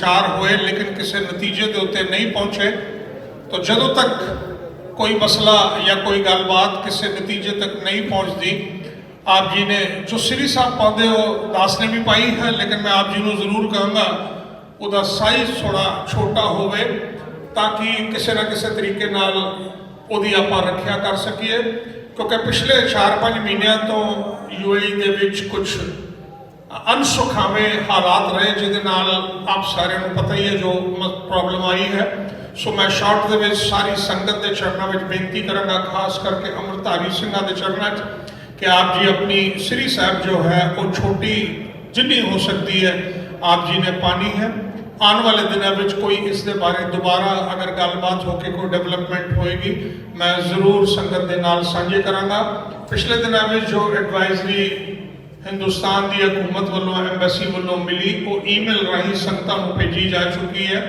ਵਿਚਾਰ ਹੋਏ, ਲੇਕਿਨ ਕਿਸੇ ਨਤੀਜੇ ਦੇ ਉੱਤੇ ਨਹੀਂ ਪਹੁੰਚੇ, ਤਾਂ ਜਦੋਂ ਤੱਕ ਕੋਈ ਮਸਲਾ ਜਾਂ ਕੋਈ ਗੱਲਬਾਤ ਕਿਸੇ ਨਤੀਜੇ ਤੱਕ ਨਹੀਂ ਪਹੁੰਚਦੀ, ਆਪ ਜੀ ਨੇ ਜੋ ਸ੍ਰੀ ਸਾਹਿਬ ਪਾਉਂਦੇ ਹੋ, ਦਾਸ ਨੇ ਵੀ ਪਾਈ ਹੈ, ਲੇਕਿਨ ਮੈਂ ਆਪ ਜੀ ਨੂੰ ਜ਼ਰੂਰ ਕਹਾਂਗਾ, ਉਹਦਾ ਸਾਈਜ਼ ਥੋੜਾ ਛੋਟਾ ਹੋਵੇ, ਤਾਂ ਕਿ ਕਿਸੇ ਨਾ ਕਿਸੇ ਤਰੀਕੇ ਨਾਲ ਉਹਦੀ ਆਪਾਂ ਰੱਖਿਆ ਕਰ ਸਕੀਏ, ਕਿਉਂਕਿ ਪਿਛਲੇ 4-5 ਮਹੀਨਿਆਂ ਤੋਂ ਯੂਏਈ ਦੇ ਵਿੱਚ ਕੁਝ ਅਨਸੁਖਾਵੇਂ ਹਾਲਾਤ ਰਹੇ, ਜਿਹਦੇ ਨਾਲ ਆਪ ਸਾਰਿਆਂ ਨੂੰ ਪਤਾ ਹੀ ਹੈ ਜੋ ਪ੍ਰੋਬਲਮ ਆਈ ਹੈ। ਸੋ ਮੈਂ ਸ਼ਾਰਟ ਦੇ ਵਿੱਚ ਸਾਰੀ ਸੰਗਤ ਦੇ ਚਰਨਾਂ ਵਿੱਚ ਬੇਨਤੀ ਕਰਾਂਗਾ, ਖਾਸ ਕਰਕੇ ਅੰਮ੍ਰਿਤਧਾਰੀ ਸਿੰਘਾਂ ਦੇ ਚਰਨਾਂ 'ਚ, ਕਿ ਆਪ ਜੀ ਆਪਣੀ ਸ੍ਰੀ ਸਾਹਿਬ ਜੋ ਹੈ, ਉਹ ਛੋਟੀ ਜਿੰਨੀ ਹੋ ਸਕਦੀ ਹੈ, ਆਪ ਜੀ ਨੇ ਪਾਣੀ ਹੈ। ਆਉਣ ਵਾਲੇ ਦਿਨਾਂ ਵਿੱਚ ਕੋਈ ਇਸ ਦੇ ਬਾਰੇ ਦੁਬਾਰਾ ਅਗਰ ਗੱਲਬਾਤ ਹੋ ਕੇ ਕੋਈ ਡਿਵੈਲਪਮੈਂਟ ਹੋਏਗੀ, ਮੈਂ ਜ਼ਰੂਰ ਸੰਗਤ ਦੇ ਨਾਲ ਸਾਂਝੇ ਕਰਾਂਗਾ। ਪਿਛਲੇ ਦਿਨਾਂ ਵਿੱਚ ਜੋ ਐਡਵਾਈਜ਼ਰੀ ਹਿੰਦੁਸਤਾਨ ਦੀ ਹਕੂਮਤ ਵੱਲੋਂ ਐਮਬੈਸੀ ਵੱਲੋਂ ਮਿਲੀ ਉਹ ਈਮੇਲ ਰਾਹੀਂ ਸੰਗਤਾਂ ਨੂੰ ਭੇਜੀ ਜਾ ਚੁੱਕੀ ਹੈ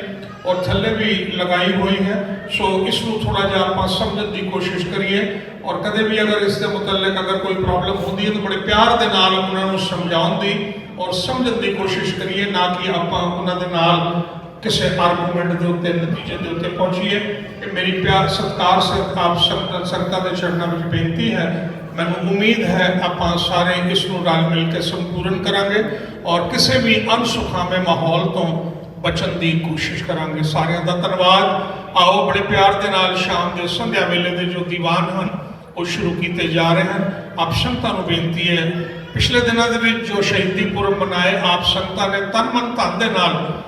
ਔਰ ਥੱਲੇ ਵੀ ਲਗਾਈ ਹੋਈ ਹੈ ਸੋ ਇਸ ਨੂੰ ਥੋੜਾ ਜਿਹਾ ਆਪਾਂ ਸਮਝਣ ਦੀ ਕੋਸ਼ਿਸ਼ ਕਰੀਏ ਔਰ ਕਦੇ ਵੀ ਅਗਰ ਇਸ ਦੇ ਮੁਤਲਕ ਅਗਰ ਕੋਈ ਪ੍ਰੋਬਲਮ ਹੁੰਦੀ ਹੈ ਤਾਂ ਬੜੇ ਪਿਆਰ ਦੇ ਨਾਲ ਉਹਨਾਂ ਨੂੰ ਸਮਝਾਉਣ ਦੀ ਔਰ ਸਮਝਣ ਦੀ ਕੋਸ਼ਿਸ਼ ਕਰੀਏ ਨਾ ਕਿ ਆਪਾਂ ਉਹਨਾਂ ਦੇ ਨਾਲ ਕਿਸੇ ਆਰਗੂਮੈਂਟ ਦੇ ਉੱਤੇ ਨਤੀਜੇ ਦੇ ਉੱਤੇ ਪਹੁੰਚੀਏ ਇਹ ਮੇਰੀ ਪਿਆਰ ਸਤਿਕਾਰ ਸੇ ਆਪ ਸੰਗਤ ਸੰਗਤਾਂ ਦੇ ਚਰਨਾਂ ਵਿੱਚ ਬੇਨਤੀ ਹੈ ਮੈਨੂੰ ਉਮੀਦ ਹੈ ਆਪਾਂ ਸਾਰੇ ਇਸ ਨੂੰ ਰਲ ਮਿਲ ਕੇ ਸੰਪੂਰਨ ਕਰਾਂਗੇ ਔਰ ਕਿਸੇ ਵੀ ਅਨਸੁਖਾਵੇਂ ਮਾਹੌਲ ਤੋਂ ਬਚਣ ਦੀ ਕੋਸ਼ਿਸ਼ ਕਰਾਂਗੇ। ਸਾਰਿਆਂ ਦਾ ਧੰਨਵਾਦ। ਆਓ ਬੜੇ ਪਿਆਰ ਦੇ ਨਾਲ ਸ਼ਾਮ ਦੇ ਸੰਧਿਆ ਵੇਲੇ ਦੇ ਜੋ ਦੀਵਾਨ ਹਨ, ਉਹ ਸ਼ੁਰੂ ਕੀਤੇ ਜਾ ਰਹੇ ਹਨ। ਆਪ ਸੰਗਤਾਂ ਨੂੰ ਬੇਨਤੀ ਹੈ, ਪਿਛਲੇ ਦਿਨਾਂ ਦੇ ਵਿੱਚ ਜੋ ਸ਼ਹੀਦੀ ਪੁਰਬ ਮਨਾਏ ਆਪ ਸੰਗਤਾਂ ਨੇ ਤਨ ਮਨ ਧਨ ਦੇ ਨਾਲ